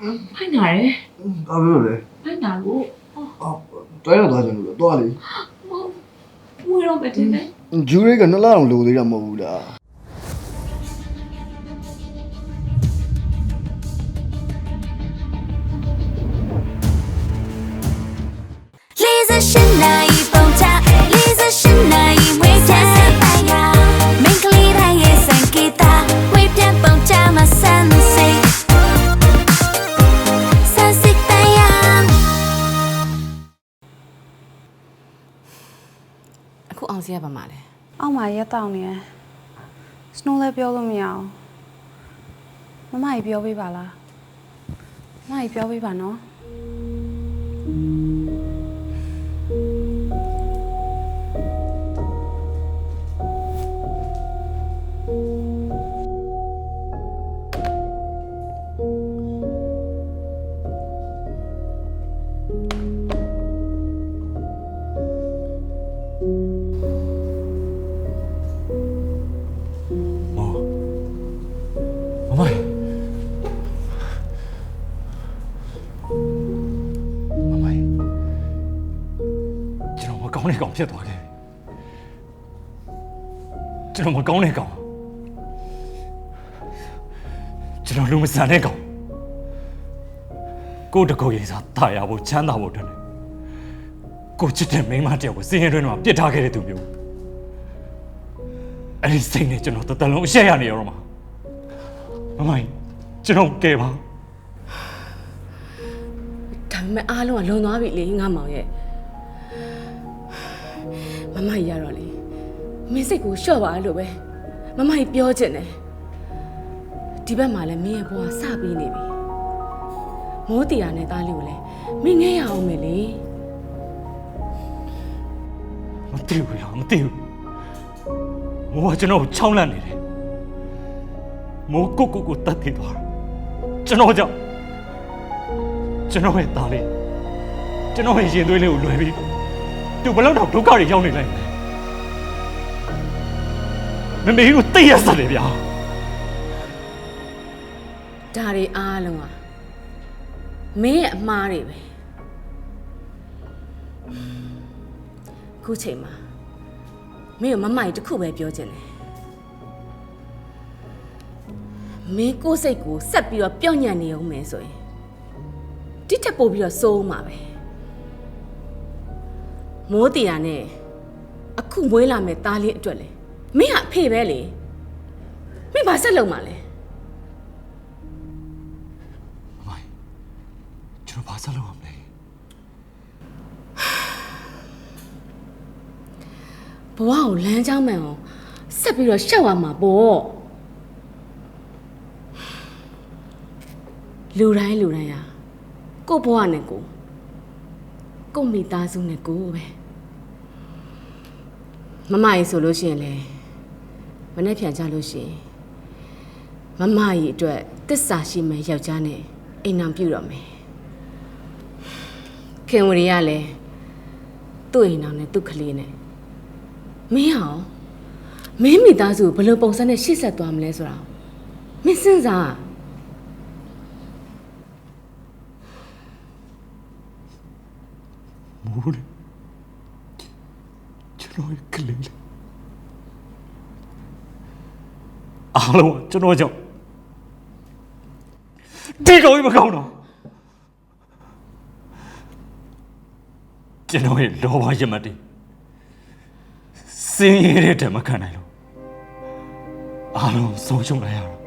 ဖိုက်နာတယ်ဘာဖြစ်လို့လဲဖိုက်နာလို့အော်တွဲရသွားကြလို့တော့လေမဟုတ်ဝေတော့မတင်နဲ့ဂျူရိကနှစ်လအောင်လိုသေးတာမဟုတ်ဘူးလားလေးစရှင်နိုင် အောက်မှာရက်တောက်နေရယ်စနိုးလည်းပြောလို့မရအောင်မမကြီးပြောပေးပါလားမမကြီးပြောပေးပါနော် ကျွန်တော်မကောင်းတဲ့ကောင်ဖြစ်သွားခဲ့ပြီကျွန်တော်မကောင်းတဲ့ကောင်ကျွန်တော်လူမဆန်တဲ့ကောင်ကိုယ့်တကောရေးစားတာယာဖို့ချမ်းသာဖို့အတွက်နဲ့ကိုချစ်တဲ့မိန်းမတယောက်ကိုစင်ရင်တွင်တော့ပြစ်ထားခဲ့တဲ့သူမျိုးအဲ့ဒီစိတ်နဲ့ကျွန်တော်တသက်လုံးအရှက်ရနေရတော့မှာမမိုင်ကျွန်တော်ကဲပါဒါပေမဲ့အားလုံးကလွန်သွားပြီလေငါမောင်ရဲ့ မမကြီးရတော့လေမင်းစိတ်ကိုလျှော့ပါလို့ပဲမမကြီးပြောချင်တယ်ဒီဘက်မှာလည်းမင်းရဲ့ဘဝစပြီးနေပြီမိုးတီယာနဲ့သားလေးကိုလည်းမင်းငဲရအောင်မယ်လေမသိဘူးရမသိဘူးမိုးကကျွန်တော်ကိုချောင်းလန့်နေတယ်မိုးကိုကိုကိုတတ်သိသွားတာကျွန်တော်ကြောင့်ကျွန်တော်ရဲ့သားလေးကျွန်တော်ရဲ့ရင်သွေးလေးကိုလွယ်ပြီး သူဘယ်လောက်တော့ဒုက္ခတွေရောက်နေလိုက်လဲမမေကြီးကိုသိရစတယ်ဗျာဒါတွေအားလုံးကမင်းရဲ့အမားတွေပဲခုချိန်မှာမင်းကမမကြီးတစ်ခုပဲပြောချင်တယ်မင်းကိုယ်စိတ်ကိုဆက်ပြီးတော့ပြော့ညံ့နေအောင်မယ်ဆိုရင်တိထက်ပို့ပြီးတော့စိုးအောင်ပါပဲ မိုးတီယာနဲ့အခုမွေးလာမဲ့သားလေးအတွက်လေမင်းကအဖေပဲလေမင်းဘာဆက်လုပ်မှာလဲမမိုင်ကျွန်တော်ဘာဆက်လုပ်ရမလဲဘဝကိုလမ်းကြောင်းမှန်အောင်ဆက်ပြီးတော့ရှောက်ရမှာပေါ့လူတိုင်းလူတိုင်းဟာကိုယ့်ဘဝနဲ့ကိုယ်ကိုယ့်မိသားစုနဲ့ကိုယ်ပဲ မမကြီးဆိုလို့ရှိရင်လေမနေ့ပြန်ကြလို့ရှိရင်မမကြီးအတွက်တစ္ဆာရှိမယ်ယောက်ျားနဲ့အိမ်အောင်ပြုတော့မယ်ခင်ဝရီကလည်းသူ့အိမ်အောင်နဲ့သူ့ကလေးနဲ့မင်းဟောမင်းမိသားစုကိုဘယ်လိုပုံစံနဲ့ရှေ့ဆက်သွားမလဲဆိုတာမင်းစဉ်းစားမိုးလေကျွန် တော်ရဲ့ကလေးလေးအားလုံးကကျွန်တော်ကြောင့်ဒီကောင်ကြီးမကောင်းတော့ကျွန်တော်ရဲ့လောဘရမတ်တွေစင်းရဲတဲ့တည်းမခံနိုင်လို့အားလုံးဆုံးရှုံးလိုက်ရတော့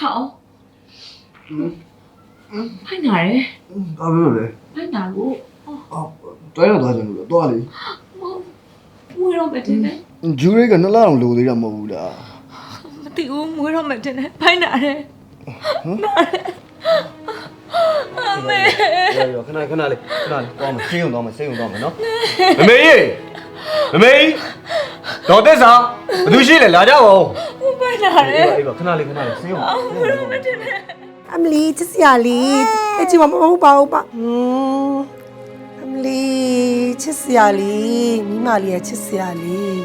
ကိုခဏထောင်ဖိုက်နာတယ်ဘာဖြစ်လို့လဲဖိုက်နာလို့အော်တွဲရသွားကြလို့တော့လေမဟုတ်ဝေတော့မတင်နဲ့ဂျူရိကနှစ်လအောင်လိုသေးတာမဟုတ်ဘူးလားမသိဘူးမွေးတော့မတင်နဲ့ဖိုင်းနာတယ်နာတယ်အမေရောရောခဏခဏလေးခဏလေးသွားမယ်ဆေးရုံသွားမယ်ဆေးရုံသွားမယ်နော်မမေကြီးမမေကြီးတော်တက်စာဘယ်သူရှိလဲလာကြပါဦး ဖိုင်းနာတယ်အေးပါခဏလေးခဏလေးဆေးရုံဆေးရုံသွားမယ်အမလီချစ်စရာလေးအချင်မမဟုတ်ပါဘူးပါဟွန်းအမလီချစ်စရာလေးမိမလေးရဲ့ချစ်စရာလေး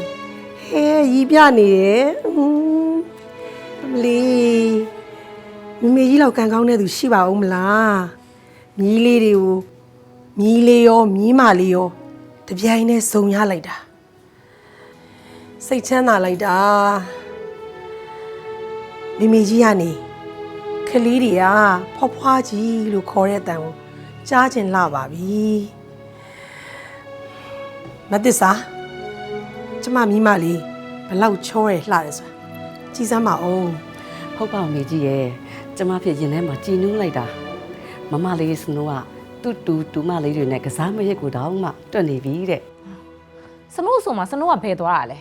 ဟဲရီးပြနေတယ်ဟွန်းအမလီမမေကြီးလောက်ကံကောင်းတဲ့သူရှိပါဦးမလားမြီးလေးတွေကိုမြီးလေးရောမြီးမလေးရောတပြိုင်နဲ့စုံရလိုက်တာစိတ်ချမ်းသာလိုက်တာ မိမိကြီးကနေကလေးတွေကဖွားဖွားကြီးလို့ခေါ်တဲ့အတန်ကိုကြားကျင်လာပါပြီမသစ္စာကျမမိမလေးဘလောက်ချောရလှတယ်ဆိုတာကြည်စမ်းပါအောင်ဟုတ်ပါမေကြီးရဲ့ကျမဖြစ်ရင်ထဲမှာကြည်နူးလိုက်တာမမလေးစနိုးကတူတူတူမလေးတွေနဲ့ကစားမရက်ကိုတောင်းမှတွတ်နေပြီတဲ့စနိုးဆိုမှစနိုးကဖယ်သွားတာလေ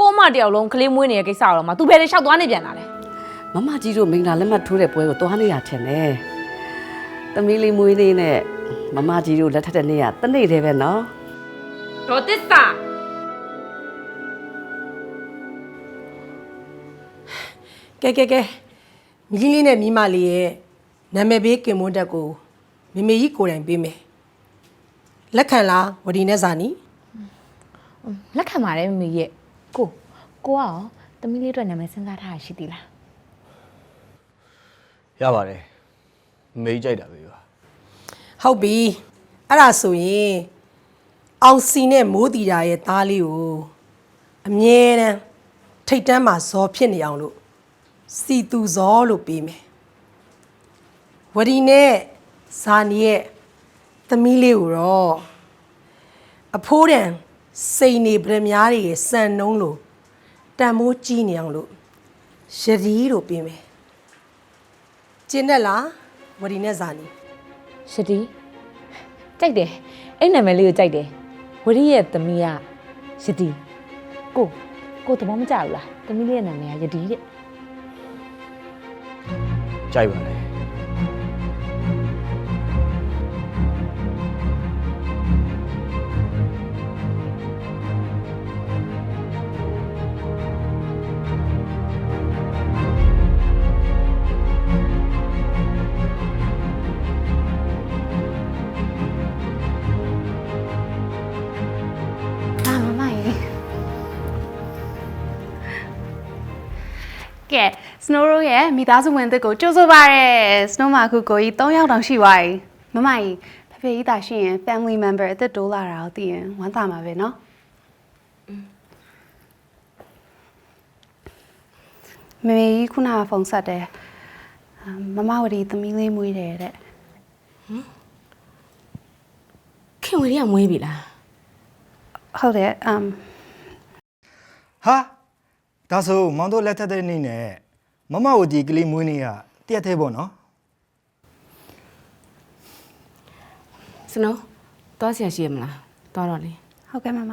ကိုမတယောက်လုံးကလေးမွေးနေတဲ့ကိစ္စတော့မှ तू ဘယ်တွေလျှောက်သွားနေပြန်တာလဲမမကြီးတို့မင်္ဂလာလက်မှတ်ထိုးတဲ့ပွဲကိုသွားနေရထင်တယ်သမီးလေးမွေးလေးနဲ့မမကြီးတို့လက်ထက်တဲ့နေ့ကတနေ့တည်းပဲနော်ဒေါ်တစ္ဆာကဲကဲကဲမြင်းလေးနဲ့မိမလေးရဲ့နာမည်ပေးကင်မွန်းတက်ကိုမမေကြီးကိုယ်တိုင်ပေးမယ်လက်ခံလားဝဒီနဲ့ဇာနီလက်ခံပါတယ်မမေရဲ့ ကိုကိုကရောတမီးလေးအတွက်နာမည်စဉ်းစားထားတာရှိသေးလားရပါတယ်မမေကြီးကြိုက်တာပဲပါဟုတ်ပြီအဲ့ဒါဆိုရင်အောင်စီနဲ့မိုးတီတာရဲ့သားလေးကိုအမြဲတမ်းထိတ်တန်းမှာဇော်ဖြစ်နေအောင်လို့စီသူဇော်လို့ပေးမယ်ဝဒီနဲ့ဇာနီရဲ့သမီးလေးကိုတော့အဖိုးတန် စိန်နေဗရမ ्या တွေရဲ့စံနှုံးလို့တန်မိုးကြီးနေအောင်လို့ရဒီလို့ပေးမယ်ကျင်းတယ်လားဝဒီနဲ့ဇာနီရှတီကြိုက်တယ်အဲ့နာမည်လေးကိုကြိုက်တယ်ဝရီရဲ့သမီးကရှတီကိုကိုသဘောမကျဘူးလားသမီးလေးရဲ့နာမည်ကယဒီတဲ့ကြိုက်ပါတ ကဲ Snow တို့ရဲ့မိသားစုဝင်သစ်ကိုကြိုဆိုပါရစေ Snow မှာအခုကိုကြီး3ယောက်တောင်ရှိပါပြီမမကြီးဖေဖေကြီးတာရှိရင် family member အသက်တိုးလာတာကိုသိရင်ဝမ်းသာမှာပဲเนาะမမေကြီးခုနကဖုန်းဆက်တယ်အာမမဝတီသမီးလေးမွေးတယ်တဲ့ ခင်ဝရီကမွေးပြီလား ဟုတ်တယ်အမ် ဟာ ဒါဆိုမောင်တို့လက်ထက်တဲ့နေ့နဲ့မမဝတီကလေးမွေးနေ့ကတရက်သေးပေါ့နော်စနိုးသွားဆရာရှိရမလားသွားတော့လေဟုတ်ကဲ့မမ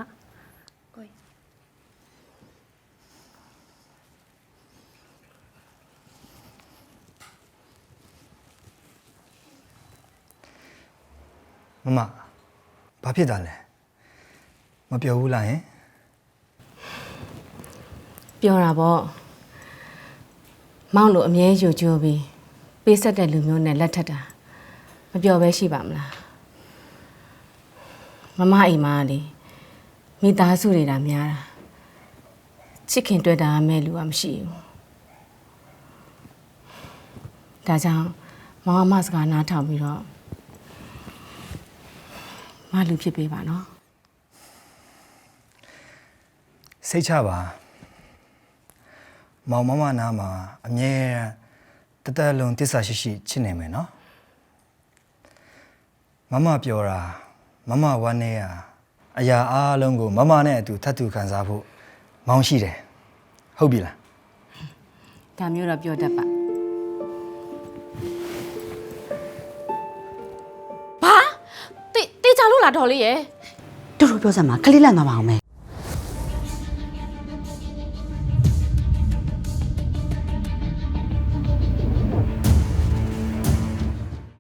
မမဘာဖြစ်တာလဲမပြောဘူးလားဟင် ပြောတာပေါ့မောင်လိုအမြဲယူကြိုးပြီးပေးဆက်တဲ့လူမျိုးနဲ့လက်ထက်တာမပြောဘဲရှိပါမလားမမအိမ်မှာလေမိသားစုတွေတာများတာချစ်ခင်တွေ့တာမဲ့လူကမရှိဘူးဒါကြောင့်မောင်အမစကားနားထောင်ပြီးတော့မလူဖြစ်ပေးပါနော်စိတ်ချပါ မောင်မမနာမှာအမြဲတန်းတသက်လုံးတစ္ဆာရှိရှိချစ်နေမယ်နော်မမပြောတာမမဝမ်းနေရအရာအားလုံးကိုမမနဲ့အတူထပ်တူခံစားဖို့မောင်းရှိတယ်ဟုတ်ပြီလားဒါမျိုးတော့ပြောတတ်ပါဘာတိတိချလို့လားတော်လေးရဲ့တို့တို့ပြောစမ်းမှာခလေးလန့်သွားပါအောင်မယ်